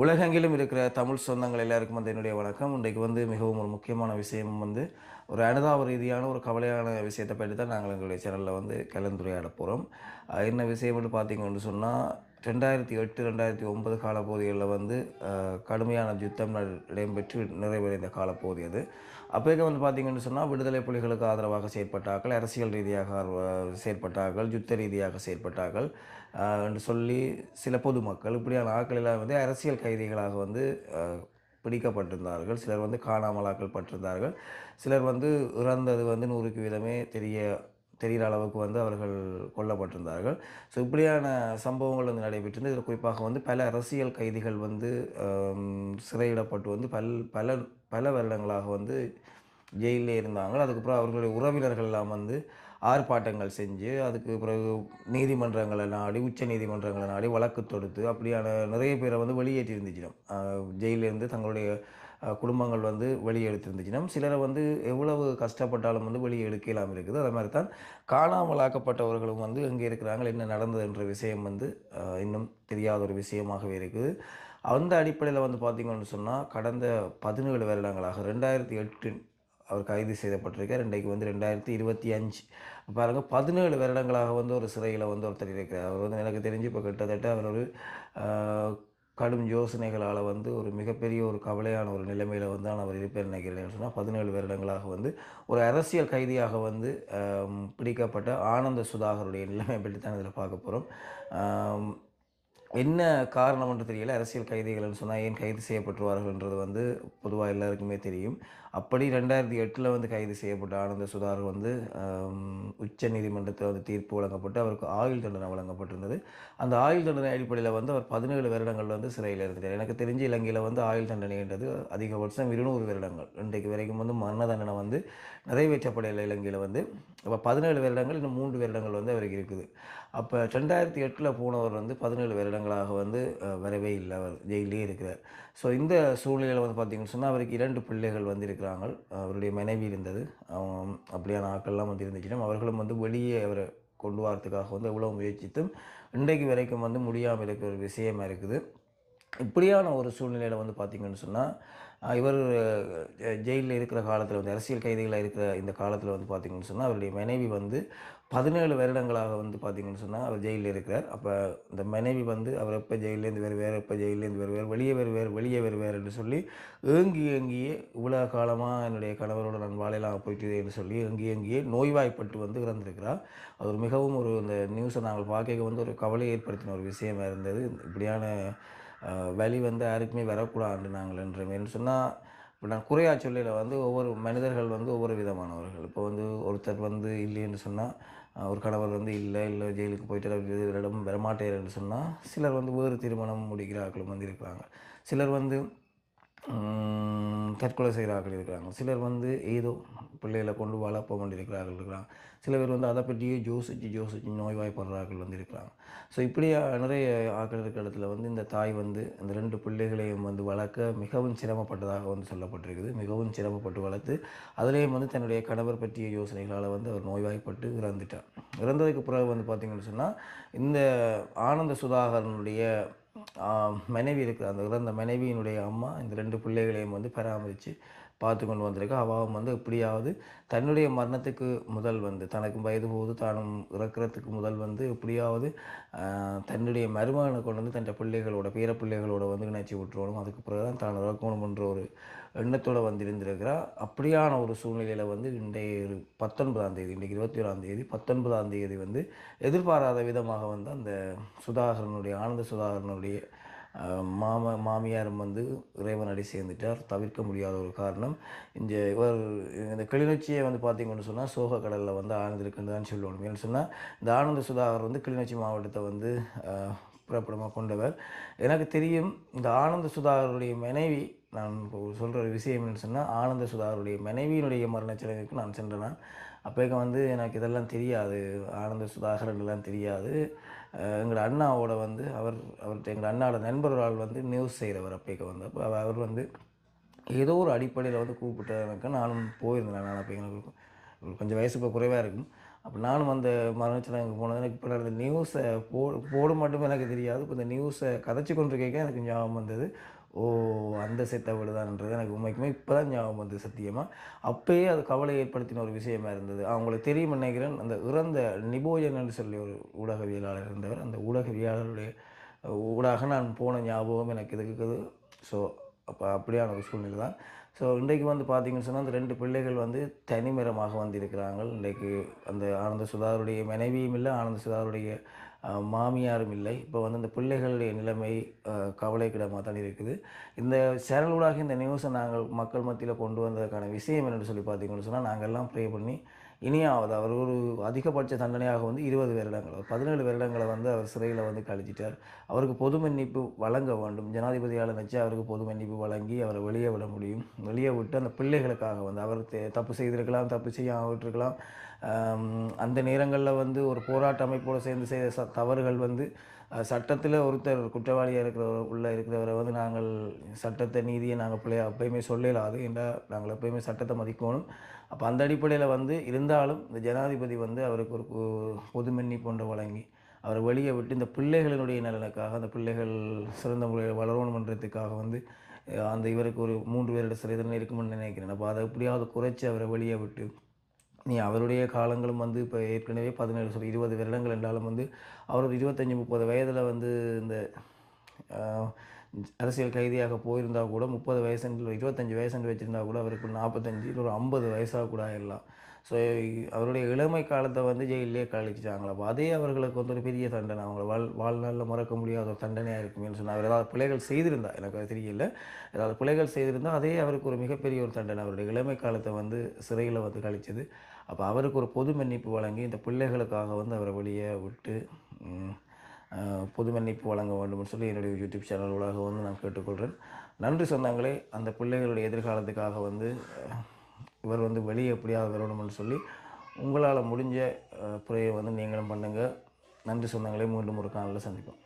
உலகெங்கிலும் இருக்கிற தமிழ் சொந்தங்கள் எல்லாருக்கும் வந்து என்னுடைய வணக்கம். இன்றைக்கு வந்து மிகவும் ஒரு முக்கியமான விஷயமும் வந்து ஒரு அனுதாப ரீதியான ஒரு கவலையான விஷயத்தை பற்றி தான் நாங்கள் எங்களுடைய சேனலில் வந்து கலந்துரையாட போகிறோம் என்ன விஷயம்னு பார்த்தீங்கன்னு சொன்னால் ரெண்டாயிரத்தி எட்டு ரெண்டாயிரத்தி ஒன்பது காலப்பகுதிகளில் வந்து கடுமையான யுத்தம் இடம்பெற்று நிறைவடைந்த காலப்பகுதி அது. அப்போக்கு வந்து பார்த்திங்கன்னு சொன்னால் விடுதலை புலிகளுக்கு ஆதரவாக செயற்பட்டார்கள் அரசியல் ரீதியாக செயற்பட்டார்கள் யுத்த ரீதியாக செயற்பட்டார்கள் என்று சொல்லி சில பொதுமக்கள் இப்படியான ஆட்கள் வந்து அரசியல் கைதிகளாக வந்து பிடிக்கப்பட்டிருந்தார்கள். சிலர் வந்து காணாமலாக்கள் பட்டிருந்தார்கள். சிலர் வந்து இறந்தது வந்து நூறுக்கு வீதமே தெரிய தெரிகிற அளவுக்கு வந்து அவர்கள் கொல்லப்பட்டிருந்தார்கள். ஸோ இப்படியான சம்பவங்கள் வந்து நடைபெற்றிருந்தது. இதில் குறிப்பாக வந்து பல அரசியல் கைதிகள் வந்து சிறையிடப்பட்டு வந்து பல் பல பல வருடங்களாக வந்து ஜெயிலே இருந்தாங்க. அதுக்கப்புறம் அவர்களுடைய உறவினர்கள் எல்லாம் வந்து ஆர்ப்பாட்டங்கள் செஞ்சு அதுக்கு பிறகு நீதிமன்றங்களை நாடி உச்ச நீதிமன்றங்களை நாடி வழக்கு தொடுத்து அப்படியான நிறைய பேரை வந்து வெளியேற்றி இருந்துச்சிடும் ஜெயிலிருந்து தங்களுடைய குடும்பங்கள் வந்து வெளியே எடுத்திருந்துச்சினம் சிலரை வந்து எவ்வளவு கஷ்டப்பட்டாலும் வந்து வெளியே எடுக்கலாம் இருக்குது. அதே மாதிரி தான் காணாமலாக்கப்பட்டவர்களும் வந்து எங்கே இருக்கிறாங்க என்ன நடந்தது என்ற விஷயம் வந்து இன்னும் தெரியாத ஒரு விஷயமாகவே இருக்குது. அந்த அடிப்படையில் வந்து பார்த்திங்கன்னு சொன்னால் கடந்த பதினேழு வருடங்களாக ரெண்டாயிரத்தி எட்டு அவர் கைது செய்யப்பட்டிருக்கார் இன்றைக்கு வந்து ரெண்டாயிரத்தி இருபத்தி அஞ்சு. பாருங்கள் பதினேழு வருடங்களாக வந்து ஒரு சிறையில் வந்து ஒருத்தர் இருக்கிறார். அவர் வந்து எனக்கு தெரிஞ்சு இப்போ கிட்டத்தட்ட அவர் ஒரு கடும் யோசனைகளால் வந்து ஒரு மிகப்பெரிய ஒரு கவலையான ஒரு நிலைமையில் வந்து நான் அவர் இருப்பேன் நினைக்கிறேன் சொன்னால் பதினேழு வருடங்களாக வந்து ஒரு அரசியல் கைதியாக வந்து பிடிக்கப்பட்ட ஆனந்த சுதாகருடைய நிலைமை பற்றி தான் இதில் பார்க்க போகிறோம். என்ன காரணம் என்று தெரியல. அரசியல் கைதிகள்னு சொன்னால் ஏன் கைது செய்யப்பட்டுருவார்கள்ன்றது வந்து பொதுவாக எல்லாருக்குமே தெரியும். அப்படி ரெண்டாயிரத்தி எட்டில் வந்து கைது செய்யப்பட்ட ஆனந்த சுதார் வந்து உச்ச நீதிமன்றத்தில் வந்து தீர்ப்பு வழங்கப்பட்டு அவருக்கு ஆயுள் தண்டனை வழங்கப்பட்டிருந்தது. அந்த ஆயுள் தண்டனை அடிப்படையில் வந்து அவர் பதினேழு வருடங்கள் வந்து சிறையில் இருக்கிறார் எனக்கு தெரிஞ்சு இலங்கையில் வந்து ஆயுள் தண்டனைன்றது அதிகபட்சம் இருநூறு வருடங்கள். இன்றைக்கு வரைக்கும் வந்து மரண தண்டனை வந்து நிறைவேற்றப்படலை இலங்கையில் வந்து. இப்போ பதினேழு வருடங்கள் இன்னும் மூன்று வருடங்கள் வந்து அவருக்கு இருக்குது. அப்போ ரெண்டாயிரத்தி எட்டில் போனவர் வந்து பதினேழு வருடங்களாக வந்து வரவே இல்லை. அவர் ஜெயிலே இருக்கிறார். ஸோ இந்த சூழ்நிலையில் வந்து பார்த்தீங்கன்னு சொன்னால் அவருக்கு இரண்டு பிள்ளைகள் வந்து இருக்கிறாங்க அவருடைய மனைவி இருந்தது. அவங்க அப்படியான ஆட்கள்லாம் வந்து இருந்துச்சுன்னா அவர்களும் வந்து வெளியே அவரை கொண்டு வரத்துக்காக வந்து எவ்வளோ முயற்சித்தும் இன்றைக்கு வரைக்கும் வந்து முடியாமல் இருக்கிற ஒரு விஷயமாக இருக்குது. இப்படியான ஒரு சூழ்நிலையில் வந்து பார்த்திங்கன்னு சொன்னால் இவர் ஜெயிலில் இருக்கிற காலத்தில் வந்து அரசியல் கைதிகளாக இருக்கிற இந்த காலத்தில் வந்து பார்த்திங்கன்னு சொன்னால் அவருடைய மனைவி வந்து பதினேழு வருடங்களாக வந்து பார்த்திங்கன்னு சொன்னால் அவர் ஜெயிலில் இருக்கிறார். அப்போ இந்த மனைவி வந்து அவர் எப்போ ஜெயிலேருந்து வேறு வேறு எப்போ ஜெயிலேருந்து வேறு வேறு வெளியே வேறு வேறு வெளியே வேறு என்று சொல்லி ஏங்கி ஏங்கியே இவ்வளோ காலமாக என்னுடைய கணவரோட நான் வாழையெல்லாம் போயிட்டு என்று சொல்லி ஏங்கி ஏங்கியே நோய்வாய்ப்பட்டு வந்து இறந்திருக்கிறார். அது ஒரு மிகவும் ஒரு இந்த நியூஸை நாங்கள் பார்க்க வந்து ஒரு கவலை ஏற்படுத்தின ஒரு விஷயமா இருந்தது. இப்படியான வழி வந்து யாருக்குமே வரக்கூடாது நாங்கள் என்ற மாரி சொன்னால் இப்போ நான் குறையா சொல்லையில் வந்து ஒவ்வொரு மனிதர்கள் வந்து ஒவ்வொரு விதமானவர்கள். இப்போ வந்து ஒருத்தர் வந்து இல்லைன்னு சொன்னால் ஒரு கணவர் வந்து இல்லை இல்லை ஜெயிலுக்கு போயிட்டு இடம் வரமாட்டேன்னு சொன்னால் சிலர் வந்து வேறு திருமணம் முடிக்கிறார்களும் வந்து இருக்கிறாங்க சிலர் வந்து தற்கொலை செய்கிறார்கள் இருக்கிறாங்க. சிலர் வந்து ஏதோ பிள்ளைகளை கொண்டு வளர்ப்ப கொண்டிருக்கிறார்கள் இருக்கிறாங்க. சில பேர் வந்து அதை பற்றியே யோசிச்சு யோசிச்சு நோய்வாய்ப்படுறார்கள் வந்து இருக்கிறாங்க. ஸோ இப்படி நிறைய ஆக்கள் இருக்கிற இடத்துல வந்து இந்த தாய் வந்து இந்த ரெண்டு பிள்ளைகளையும் வந்து வளர்க்க மிகவும் சிரமப்பட்டதாக வந்து சொல்லப்பட்டிருக்குது. மிகவும் சிரமப்பட்டு வளர்த்து அதுலேயும் வந்து தன்னுடைய கணவர் பற்றிய யோசனைகளால் வந்து அவர் நோய்வாய்ப்பட்டு இறந்துட்டார். இறந்ததுக்கு பிறகு வந்து பார்த்திங்கன்னு சொன்னால் இந்த ஆனந்த சுதாகரனுடைய மனைவி இருக்கிற அந்த இறந்த மனைவியினுடைய அம்மா இந்த ரெண்டு பிள்ளைகளையும் வந்து பராமரித்து பார்த்து கொண்டு வந்திருக்கா. அவாவும் வந்து எப்படியாவது தன்னுடைய மரணத்துக்கு முதல் வந்து தனக்கு வயது போது தானும் இறக்கிறதுக்கு முதல் வந்து எப்படியாவது தன்னுடைய மருமகனை கொண்டு வந்து தன் பிள்ளைகளோட பேர பிள்ளைகளோட வந்து இணைச்சி விட்டுருவணும் அதுக்கு பிறகு தான் தான் இறக்கணும்ன்ற ஒரு எண்ணத்தோடு வந்திருந்திருக்கிறார் அப்படியான ஒரு சூழ்நிலையில் வந்து இன்றைய ஒரு பத்தொன்பதாம் தேதி இன்றைக்கு இருபத்தி ஓராம் தேதி பத்தொன்பதாம் தேதி வந்து எதிர்பாராத விதமாக வந்து அந்த சுதாகரனுடைய ஆனந்த சுதாகரனுடைய மாம மாமியாரும் வந்து இறைவனடி சேர்ந்துட்டார். தவிர்க்க முடியாத ஒரு காரணம். இந்த இவர் இந்த கிளிநொச்சியை வந்து பார்த்தீங்கன்னு சொன்னால் சோக கடலில் வந்து ஆழ்ந்திருக்குன்னு தான் சொல்லணும் ஏன்னு சொன்னால் இந்த ஆனந்த சுதாகர் வந்து கிளிநொச்சி மாவட்டத்தை வந்து புறப்படமாக கொண்டவர். எனக்கு தெரியும் இந்த ஆனந்த சுதாகருடைய மனைவி நான் சொல்கிற ஒரு விஷயம் என்னன்னு சொன்னால் ஆனந்த சுதாருடைய மனைவியினுடைய மரணச்சடங்குக்கு நான் சென்றேன்? அப்போக்க வந்து எனக்கு இதெல்லாம் தெரியாது. ஆனந்த சுதாகரன்லாம் தெரியாது. எங்கள் எங்களோட அண்ணாவோட வந்து அவர் அவர்கிட்ட எங்கள் அண்ணாவோட நண்பர் ஆள் வந்து நியூஸ் செய்கிறவர் அப்போக்க வந்து. அப்போ அவர் வந்து ஏதோ ஒரு அடிப்படையில் வந்து கூப்பிட்டு எனக்கு நானும் போயிருந்தேன். நான் அப்போ எனக்கு கொஞ்சம் வயசு இப்போ குறைவாக இருக்கும். அப்போ நானும் அந்த மரணச்சடங்குக்கு போனது. எனக்கு இப்போ அந்த நியூஸை போ போட மட்டுமே எனக்கு தெரியாது. இப்போ இந்த நியூஸை கதைச்சி கொண்டு கேட்க எனக்கு ஞாபகம் வந்தது. ஓ அந்த செத்த விடுதான்ன்றது எனக்கு உண்மைக்குமே இப்போ தான் ஞாபகம் வந்தது சத்தியமாக அப்போயே அது கவலை ஏற்படுத்தின ஒரு விஷயமா இருந்தது. அவங்களுக்கு தெரியும் நினைக்கிறேன். அந்த இறந்த நிபோஜன் என்று சொல்லி ஒரு ஊடகவியலாளர் இருந்தவர். அந்த ஊடகவியலாளருடைய ஊடாக நான் போன ஞாபகம் எனக்கு இருக்குது ஸோ அப்போ அப்படியான ஒரு சூழ்நிலை தான் ஸோ இன்றைக்கு வந்து பார்த்தீங்கன்னு சொன்னால் அந்த ரெண்டு பிள்ளைகள் வந்து தனிமரமாக வந்திருக்கிறாங்க. இன்றைக்கு அந்த ஆனந்த சுதாருடைய மனைவியும் இல்லை ஆனந்த சுதாருடைய மாமியாரும் இல்லை. இப்போ வந்து இந்த பிள்ளைகளுடைய நிலைமை கவலைக்கிடமாக தான் இருக்குது. இந்த சேனலூடாக இந்த நியூஸை நாங்கள் மக்கள் மத்தியில் கொண்டு வந்ததுக்கான விஷயம் என்னென்னு சொல்லி பார்த்தீங்கன்னு சொன்னால் நாங்கள் எல்லாம் ப்ரே பண்ணி இனியாவது அவர் ஒரு அதிகபட்ச தண்டனையாக வந்து இருபது வருடங்கள் ஒரு பதினேழு வருடங்களை வந்து அவர் சிறையில் வந்து கழிச்சிட்டார். அவருக்கு பொது மன்னிப்பு வழங்க வேண்டும். ஜனாதிபதியால் நினச்சி அவருக்கு பொது மன்னிப்பு வழங்கி அவரை வெளியே விட முடியும். வெளியே விட்டு அந்த பிள்ளைகளுக்காக வந்து அவர் தப்பு செய்திருக்கலாம் தப்பு செய்யாமல் அந்த நேரங்களில் வந்து ஒரு போராட்ட அமைப்போடு சேர்ந்து செய்த ச தவறுகள் வந்து சட்டத்தில் ஒருத்தர் குற்றவாளியாக இருக்கிறவர் உள்ளே இருக்கிறவரை வந்து நாங்கள் சட்டத்தை நீதியை நாங்கள் பிள்ளைய எப்பயுமே சொல்லலாது என்றால் நாங்கள் எப்பயுமே சட்டத்தை மதிக்கணும்? அப்போ அந்த அடிப்படையில் வந்து இருந்தாலும் இந்த ஜனாதிபதி வந்து அவருக்கு ஒரு பொது மன்னிப்பு வழங்கி அவரை வெளியே விட்டு இந்த பிள்ளைகளினுடைய நலனுக்காக அந்த பிள்ளைகள் சிறந்த முறையில் வளரணுமன்றதுக்காக வந்து அந்த இவருக்கு ஒரு மூன்று பேருடைய சிறை தண்டனை இருக்குமென்னு நினைக்கிறேன். அப்போ அதை எப்படியாவது குறைச்சி அவரை வெளியே விட்டு நீ அவருடைய காலங்களும் வந்து இப்போ ஏற்கனவே பதினேழு சொல்லி இருபது வருடங்கள் என்றாலும் வந்து அவர் ஒரு இருபத்தஞ்சி முப்பது வயதில் வந்து இந்த அரசியல் கைதியாக போயிருந்தால் கூட முப்பது வயசுன்னு இருபத்தஞ்சி வயசுன்னு வச்சுருந்தா கூட அவருக்கு நாற்பத்தஞ்சு இல்லை ஒரு ஐம்பது வயசாக கூட ஆயிடலாம். ஸோ அவருடைய இளமை காலத்தை வந்து ஜெயிலே கழிச்சாங்களா? அப்போ அதே அவர்களுக்கு வந்து ஒரு பெரிய தண்டனை. அவங்க வாழ் வாழ்நாளில் மறக்க முடியாத ஒரு தண்டனையாக இருக்குமே சொன்னால் அவர் ஏதாவது பிள்ளைகள் செய்திருந்தா எனக்கு அது தெரியல. ஏதாவது பிள்ளைகள் செய்திருந்தால் அதே அவருக்கு ஒரு மிகப்பெரிய ஒரு தண்டனை. அவருடைய இளமை காலத்தை வந்து சிறையில் வந்து கழிச்சது. அப்போ அவருக்கு ஒரு பொது மன்னிப்பு வழங்கி இந்த பிள்ளைகளுக்காக வந்து அவரை வெளியே விட்டு பொது மன்னிப்பு வழங்க வேண்டும்னு சொல்லி என்னுடைய யூடியூப் சேனல் ஊடாக வந்து நான் கேட்டுக்கொள்கிறேன். நன்றி சொன்னாங்களே அந்த பிள்ளைகளுடைய எதிர்காலத்துக்காக வந்து இவர் வந்து வெளியே எப்படியாவது வரணும்னு சொல்லி உங்களால் முடிஞ்ச புறையை வந்து நீங்களும் பண்ணுங்கள் நன்றி சொன்னாங்களே மீண்டும் ஒரு காணொலியில் சந்திப்போம்.